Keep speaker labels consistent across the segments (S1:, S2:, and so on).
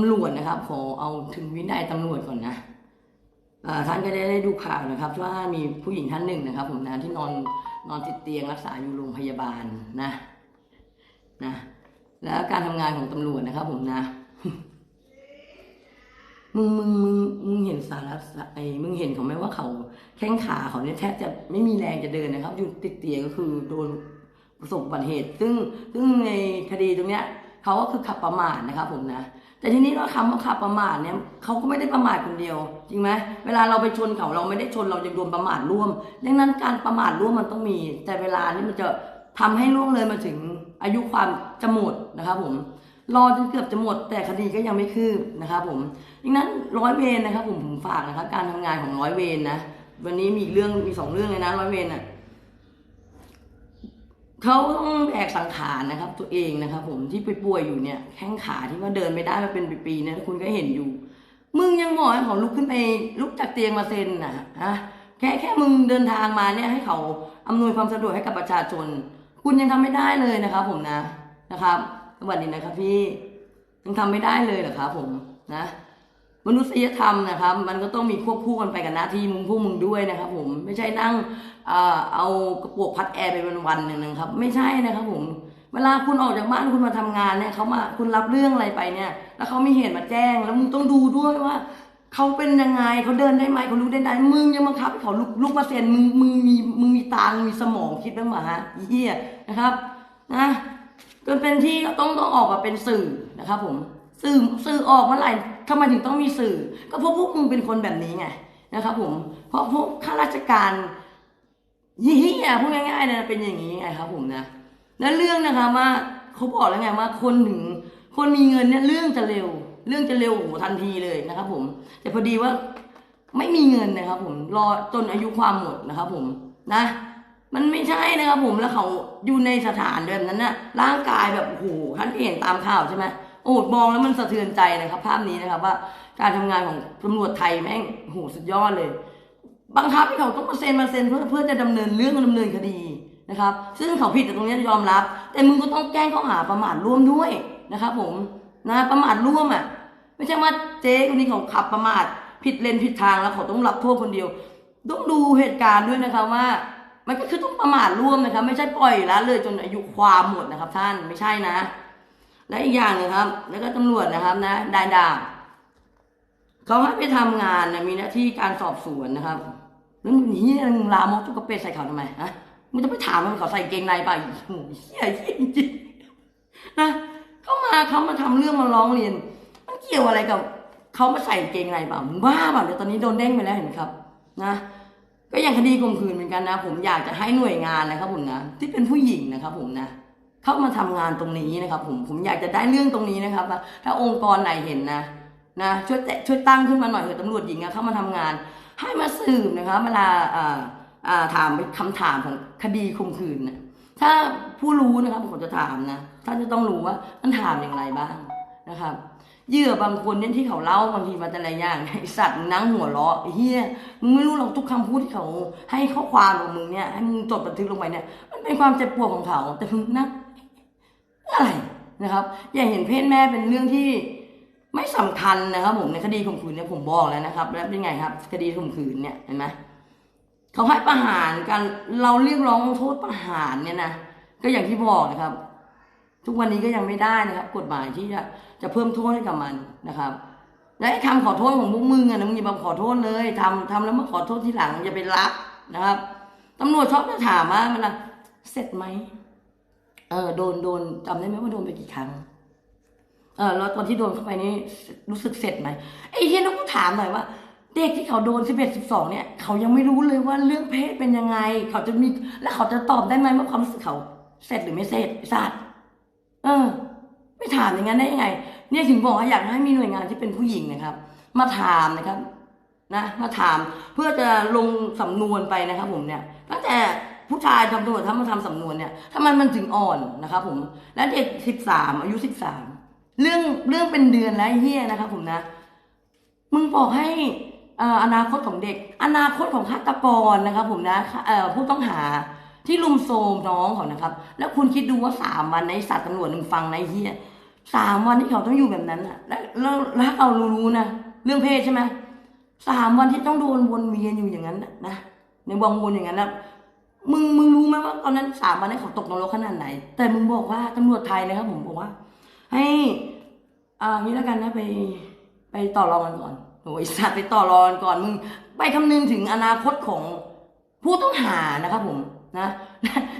S1: ำรวจนะครับ ขอเอาถึงวินัยตำรวจก่อนนะท่านก็ได้ได้ดูข่าวนะครับ ว่ามีผู้หญิงท่านหนึ่งนะครับ ผมนะที่นอนนอนติดเตียงรักษาอยู่โรงพยาบาลนะนะ แล้วการทำงานของตำรวจนะครับ ผมนะ มึงมึงมึงมึงเห็นสาระไอ้มึงเห็นเขาไหมว่าเขาแข้งขาเขาเนี่ยแทบจะไม่มีแรงจะเดินนะครับ อยู่ติดเตียงก็คือโดนประสบอุบัติเหตุ ซึ่งซึ่งในคดีตรงเนี้ยเขาก็คือขับประมาทนะครับ ผมนะ แต่ทีนี้เราคำว่าขับประมาทเนี่ยเขาก็ไม่ได้ประมาทคนเดียว จริงไหมเวลาเราไปชนเขาเราไม่ได้ชนเรายังโดนประมาทร่วม ดังนั้นการประมาทร่วมมันต้องมี แต่เวลานี่มันจะทำให้ล่วงเลยมาถึงอายุความจะหมดนะครับผมรอจนเกือบจะหมด แต่คดีก็ยังไม่คืบนะครับผมดังนั้นร้อยเวรนะครับผมผมฝากนะครับการทำงานของร้อยเวรนะวันนี้มีเรื่องมีสองเรื่องเลยนะร้อยเวรน่ะ เขาต้องแบกสังขารนะครับ ตัวเองนะครับ ผมที่ไปป่วยอยู่เนี่ยแข้งขาที่ว่าเดินไม่ได้มาเป็นปีๆเนี่ยคุณก็เห็นอยู่ มึงยังบอกให้เขาลุกขึ้นไปลุกจากเตียงมาเซ็นนะฮะแค่แค่มึงเดินทางมาเนี่ยให้เขาอำนวยความสะดวกให้กับประชาชน คุณยังทำไม่ได้เลยนะครับ ผมนะนะครับสวัสดีนะครับพี่ยังทำไม่ได้เลยเหรอครับผมนะ มนุษยธรรมนะครับ มันก็ต้องมีควบคู่กันไปกับหน้าที่มึงพวกมึงด้วยนะครับ ผมไม่ใช่นั่งเอากระปรงพัดแอร์ไปวันๆหนึ่งนะครับ ไม่ใช่นะครับผมเวลาคุณออกจากบ้านคุณมาทำงานเนี่ยเขามาคุณรับเรื่องอะไรไปเนี่ย แล้วเขามีเหตุมาแจ้ง แล้วมึงต้องดูด้วยว่าเขาเป็นยังไงเขาเดินได้ไหมเขาลุกได้ไหมมึงยังบังคับเขาลุกลุกมาเซ็นมึงมึงมีมึงมีตางมีสมองคิดบ้างไหมฮะเหี้ยนะครับนะจนเป็นที่ต้องต้องออกมาเป็นสื่อนะครับผม สื่อสื่อออกเมื่อไหร่ทำไมถึงต้องมีสื่อ ก็เพราะพวกมึงเป็นคนแบบนี้ไงนะครับผมเพราะพวกข้าราชการยี่ห้อพูดง่ายๆนะเป็นอย่างนี้ไงครับ ผมนะแล้วเรื่องนะคะว่าเขาบอกแล้วไงว่าคนถึงคนมีเงินเนี่ยเรื่องจะเร็ว เรื่องจะเร็วโอ้โหทันทีเลยนะครับ ผม แต่พอดีว่าไม่มีเงินนะครับ ผมรอจนอายุความหมดนะครับ ผมนะ มันไม่ใช่นะครับ ผมแล้วเขาอยู่ในสถานแบบนั้นน่ะร่างกายแบบโอ้โหท่านเห็นตามข่าวใช่ไหม โอ้โหมองแล้วมันสะเทือนใจนะครับ ภาพนี้นะครับว่าการทำงานของตำรวจไทยแม่งโหสุดยอดเลยบังคับให้เขาต้องมาเซ็นมาเซ็นเพื่อเพื่อจะดำเนินเรื่องดำเนินคดีนะครับ ซึ่งเขาผิดแต่ตรงนี้ยอมรับ แต่มึงก็ต้องแจ้งข้อหาประมาทร่วมด้วยนะครับ ผมนะประมาทร่วมอะ ไม่ใช่ว่าเจ๊คนนี้เขาขับประมาทผิดเลนผิดทางแล้วเขาต้องรับโทษคนเดียวต้องดูเหตุการณ์ด้วยนะครับว่า มันก็คือต้องประมาทร่วมนะครับ ไม่ใช่ปล่อยละเลยจนอายุความหมดนะครับ ท่านไม่ใช่นะ และอีกอย่างนึงครับ แล้วก็ตำรวจนะครับนะดาดาเขาให้ไปทำงานนะมีหน้าที่การสอบสวนนะครับแล้วมึงเฮียมึงลามกจุกกระเป็ดใส่เขาทำไมฮะมึงจะไปถามมันเขาใส่เกงในเปล่าโอ้เฮียเฮียจริงๆนะเขามาเขามาทำเรื่องมาร้องเรียน มันเกี่ยวอะไรกับเขามาใส่เกงในเปล่ามึงบ้าเปล่าเดี๋ยวตอนนี้โดนเด้งไปแล้วเห็นครับ นะ ก็อย่างคดีข่มขืนเหมือนกันนะ ผมอยากจะให้หน่วยงานนะครับผมนะที่เป็นผู้หญิงนะครับผมนะ เข้ามาทำงานตรงนี้นะครับ ผมผมอยากจะได้เรื่องตรงนี้นะครับ ถ้าองค์กรไหนเห็นนะนะช่วยแตะช่วยตั้งขึ้นมาหน่อยเถอะตำรวจหญิงอะเข้ามาทำงาน ให้มาสืบนะครับเวลาอ่าอ่าถามคำถามของคดีข่มขืนนะถ้าผู้รู้นะครับผมจะถามนะท่านจะต้องรู้ว่ามันถามอย่างไรบ้างนะครับเหยื่อบางคนเนี่ยที่เขาเล่าบางทีมาแต่ละอย่างไอสัตว์นั่งหัวเราะไอ้เฮียมึงไม่รู้หรอกทุกคำพูดที่เขา ให้ข้อความของมึงเนี่ยให้มึงจดบันทึกลงไปเนี่ยมันเป็นความเจ็บปวดของเขา แต่มึงนั่ง อะไรนะครับอย่าเห็นเพศแม่เป็นเรื่องที่ไม่สำคัญนะครับ ผมในคดีข่มขืนเนี่ยผมบอกแล้วนะครับ แล้วเป็นไงครับ คดีข่มขืนเนี่ยเห็นไหมเขาให้ประหารกันเราเรียกร้องโทษประหารเนี่ยนะก็อย่างที่บอกนะครับ ทุกวันนี้ก็ยังไม่ได้นะครับ กฎหมายที่จะจะเพิ่มโทษให้กับมันนะครับและไอ้คำขอโทษของพวกมึงอะนะมึงอย่ามาขอโทษเลยทำทำแล้วมาขอโทษทีหลังอย่าไปรับนะครับตำรวจชอบจะถามว่ามันเสร็จไหม เออโดนโดนจำได้ไหมว่าโดนไปกี่ครั้ง เออแล้วตอนที่โดนเข้าไปนี่รู้สึกเสร็จไหมไอ้เฮียน้องกูถามหน่อยว่า เด็กที่เขาโดนสิบเอ็ดสิบสองเนี่ยเขายังไม่รู้เลยว่าเรื่องเพศเป็นยังไง เขาจะมีแล้วเขาจะตอบได้ไหมว่าความรู้สึกเขาเสร็จหรือไม่เสร็จไอ้สัตว์เออ ไม่ถามอย่างนั้นได้ยังไง เนี่ยถึงบอกว่าอยากให้มีหน่วยงานที่เป็นผู้หญิงนะครับ มาถามนะครับ นะ มาถามเพื่อจะลงสำนวนไปนะครับ ผมเนี่ยตั้งแต่ ผู้ชายตำรวจถ้ามาทำสำนวนเนี่ยทำไมมันถึงอ่อนนะครับผมและเด็กสิบสามอายุสิบสามเรื่องเรื่องเป็นเดือนแล้วเฮียนะครับผมนะ มึงบอกให้ออนาคตของเด็ก อนาคตของฆาตกรนะครับผมนะผู้ต้องหาที่ลุมโทรมน้องเขานะครับ แล้วคุณคิดดูว่าสามวันในสัตว์ตำรวจมึงฟังในเฮียสามวันที่เขาต้องอยู่แบบนั้นอะแล้วแล้วแล้วเรารู้นะเรื่องเพศใช่ไหมสามวันที่ต้องโดนวนเวียนอยู่อย่างนั้นนะในวงวนอย่างนั้นนะ มึงมึงรู้ไหมว่าตอนนั้นสามวันให้เขาตกนรกขนาดไหน แต่มึงบอกว่าตำรวจไทยนะครับผมบอกว่า ให้อ่างี้แล้วกันนะไป ไปต่อรองกันก่อนโอ้ยสัตว์ไปต่อรองกันก่อนมึง ไปคำนึงถึงอนาคตของผู้ต้องหานะครับผมนะ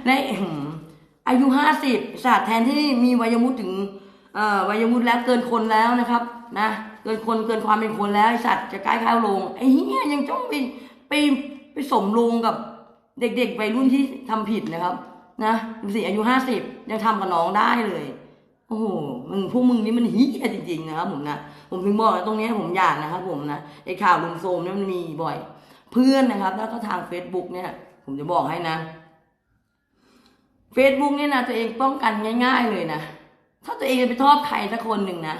S1: ในอืมอายุห้าสิบสัตว์แทนที่มีวัยวุฒิถึงวัยวุฒิแล้วเกินคนแล้วนะครับ นะเกินคนเกินความเป็นคนแล้วไอสัตว์จะใกล้ข้าวลงไอ้เหี้ยยังต้องไปไปไปสมลงกับ เด็กๆวัยรุ่นที่ทำผิดนะครับ นะดูสิอายุห้าสิบยังทำกับน้องได้เลย โอ้โหมึงพวกมึงนี่มันเฮี้ยจริงๆนะครับผมนะผมถึงบอกนะตรงนี้ผมอยากนะครับ ผมนะไอ้ข่าวลุมโซมเนี่ยมันมีบ่อย เพื่อนนะครับ แล้วก็ทาง Facebook เนี่ย ผมจะบอกให้นะ Facebook เนี่ยนะตัวเองป้องกันง่าย ๆ เลยนะ ถ้าตัวเองจะไปชอบใครสักคนหนึ่งนะ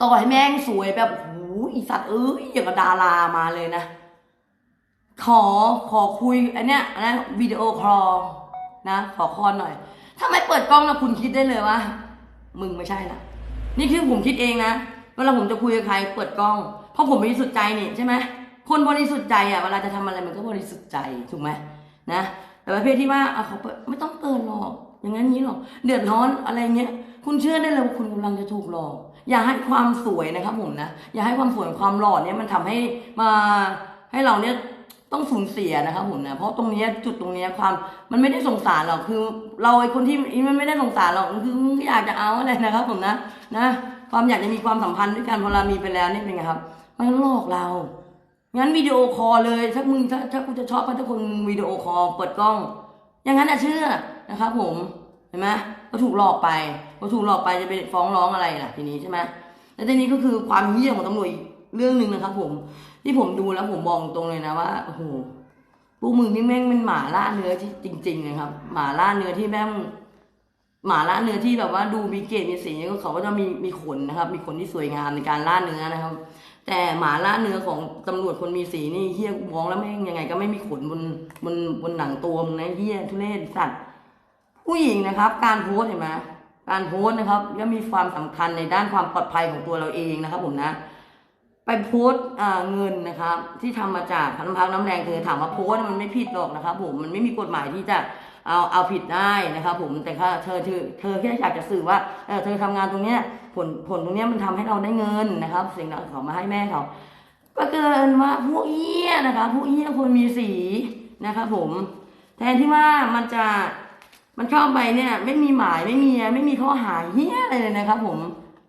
S1: ต่อให้แม่งสวยแบบโอ้โหอีสัตว์เอ้ยอย่างกับดารามาเลยนะ ขอขอคุยอันเนี้ยนะวิดีโอคอลนะขอคอลหน่อย ถ้าไม่เปิดกล้องนะคุณคิดได้เลยว่า มึงไม่ใช่ละนี่คือผมคิดเองนะเวลาผมจะคุยกับใครเปิดกล้อง เพราะผมบริสุทธิ์ใจนี่ใช่ไหมคนบริสุทธิ์ใจอะเวลาจะทำอะไรมันก็บริสุทธิ์ใจถูกไหมนะแต่ประเภทที่ว่าอะเขาเปิดไม่ต้องเปิดหรอกอย่างนั้นนี้หรอกเดือดร้อนอะไรเงี้ยคุณเชื่อได้เลยว่าคุณกำลังจะถูกหลอกอย่าให้ความสวยนะครับผมนะอย่าให้ความสวยความหล่อเนี่ยมันทำให้มาให้เราเนี่ย ต้องสูญเสียนะครับผมนะเพราะตรงเนี้ยจุดตรงเนี้ยความมันไม่ได้สงสารหรอกคือ เราไอ้คนที่มันไม่ได้สงสารหรอกคืออยากจะเอาอะไรนะครับ ผมนะนะ ความอยากจะมีความสัมพันธ์ด้วยกันพอเรามีไปแล้วนี่เป็นไงครับ มันหลอกเรางั้นวิดีโอคอลเลยถ้ามึงถ้าถ้ากูจะชอบก็ถ้าคนมึงวิดีโอคอลเปิดกล้อง อย่างนั้นอะเชื่อนะครับ ผมเห็นไหมก็ถูกหลอกไปพอถูกหลอกไปจะไปฟ้องร้องอะไรล่ะทีนี้ใช่ไหมแล้วทีนี้ก็คือความเหี้ยของตำรวจเรื่องหนึ่งนะครับ ผม ที่ผมดูแล้วผมมองตรงเลยนะว่าโอ้โหพวกมึงนี่แม่งเป็นหมาล่าเนื้อที่จริง ๆ เลยครับ หมาล่าเนื้อที่แม่งหมาล่าเนื้อที่แบบว่าดูมีเกรดมีสีก็เขาก็จะมีมีขนนะครับ มีขนที่สวยงามในการล่าเนื้อนะครับ แต่หมาล่าเนื้อของตำรวจคนมีสีนี่เฮี้ยมองแล้วแม่งยังไง ก็ไม่มีขนบนบนบนหนังตัวมึงนะเฮี้ยทุเรศสัตว์ผู้หญิงนะครับ การโพสเห็นไหมการโพสนะครับย่อมมีความสำคัญในด้านความปลอดภัยของตัวเราเองนะครับ ผมนะ ไปโพสเงินนะครับ ที่ทำมาจากน้ำพักน้ำแรงเธอถามว่าโพสมันไม่ผิดหรอกนะครับ ผมมันไม่มีกฎหมายที่จะเอาเอาผิดได้นะครับ ผมแต่ถ้าเธอเธอเธอแค่อยากจะสื่อว่าเออเธอทำงานตรงเนี้ยผลผลตรงเนี้ยมันทำให้เราได้เงินนะครับ สิ่งที่เขามาให้แม่เขาก็เกินว่าพวกเอี้ยนะคะพวกเอี้ยคนมีสีนะครับผมแทนที่ว่ามันจะมันเข้าไปเนี่ยไม่มีหมายไม่มีไม่มีข้อหาเฮี้ยอะไรเลยนะครับ ผม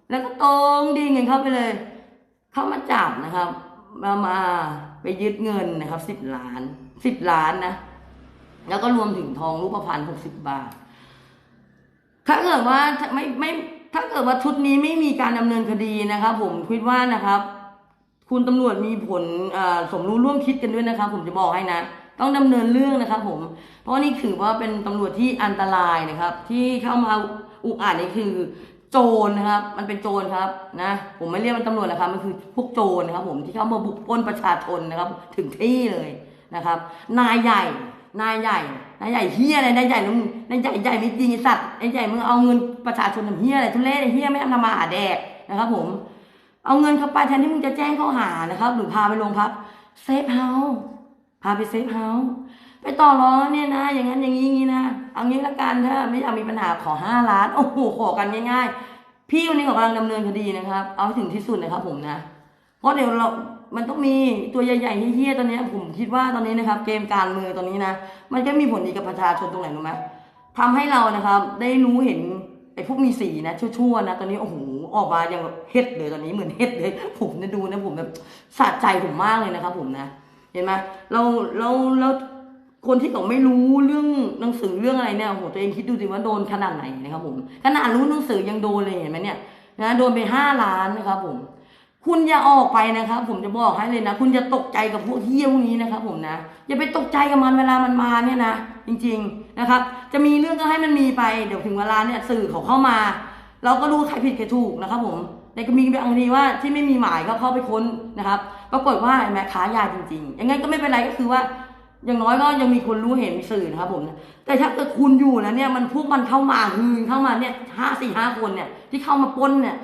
S1: แล้วก็ตรงดีเงินเข้าไปเลย เข้ามาจับนะครับ มามาไปยึดเงินนะครับสิบล้านสิบล้านนะแล้วก็รวมถึงทองรูปพรรณหกสิบบาท ถ้าเกิดว่าไม่ไม่ถ้าเกิดว่าชุดนี้ไม่มีการดำเนินคดีนะครับ ผมคิดว่านะครับ คุณตำรวจมีผลสมรู้ร่วมคิดกันด้วยนะครับ ผมจะบอกให้นะต้องดำเนินเรื่องนะครับ ผม เพราะนี่ถือว่าเป็นตำรวจที่อันตรายนะครับ ที่เข้ามาอุกอาจนี่คือ โจรนะครับ มันเป็นโจรครับนะ ผมไม่เรียกมันตำรวจนะครับ มันคือพวกโจรนะครับ ผมที่เข้ามาบุกปล้นประชาชนนะครับ ถึงที่เลยนะครับ นายใหญ่ นายใหญ่ นายใหญ่เฮียอะไร นายใหญ่มึงนายใหญ่ใหญ่ไม่จริงไอ้สัตว์ นายใหญ่มึงเอาเงินประชาชนทำเฮียอะไรทุเรศไอ้เฮียไม่ทำมาหาแดกนะครับ ผม เอาเงินเข้าไปแทนที่มึงจะแจ้งข้อหานะครับ หรือพาไปโรงพักเซฟเฮาส์พาไปเซฟเฮาส์ ไปต่อรองเนี่ยนะ อย่างนั้นอย่างนี้อย่างนี้นะเอางี้ละกันถ้าไม่อยากมีปัญหาขอห้าล้านโอ้โหขอกันง่าย ๆ พี่วันนี้เขากำลังดำเนินคดีนะครับ เอาถึงที่สุดนะครับ ผมนะ เพราะเดี๋ยวเรามันต้องมีตัวใหญ่ๆเฮี้ยๆตอนนี้ผมคิดว่าตอนนี้นะครับ เกมการเมืองตอนนี้นะมันก็มีผลดีกับประชาชนตรงไหนรู้ไหมทำให้เรานะครับ ได้รู้เห็นไอ้พวกมีสีนะชั่วๆนะตอนนี้โอ้โหออกมาอย่างแบบเฮ็ดเลยตอนนี้เหมือนเฮ็ดเลย ผมเนี่ยดูนะผมแบบสะใจผมมากเลยนะครับ ผมนะ เห็นไหมเราเราเรา คนที่เขาไม่รู้เรื่องหนังสือเรื่องอะไรเนี่ยโอ้โหตัวเองคิดดูสิว่าโดนขนาดไหนนะครับผมขนาดรู้หนังสือยังโดนเลยเห็นไหมเนี่ยนะโดนไปห้าล้านนะครับผมคุณอย่าออกไปนะครับ ผมจะบอกให้เลยนะ คุณจะตกใจกับพวกเที่ยพวกนี้นะครับ ผมนะอย่าไปตกใจกับมันเวลามันมาเนี่ยนะจริง ๆนะครับ จะมีเรื่องก็ให้มันมีไปเดี๋ยวถึงเวลาเนี่ยสื่อเขาเข้ามา เราก็รู้ใครผิดใครถูกนะครับ ผมแต่ก็มีบางทีว่าที่ไม่มีหมายก็เข้าไปค้นนะครับปรากฏว่าแม่ค้ายาจริงๆยังไงก็ไม่เป็นไรก็คือว่า อย่างน้อยก็ยังมีคนรู้เห็นมีสื่อนะครับผมแต่ถ้าเกิดคุณอยู่นะเนี่ยมันพวกมันเข้ามาฮืนเข้ามาเนี่ยห้าสี่ห้าคนเนี่ยที่เข้ามาป้นเนี่ย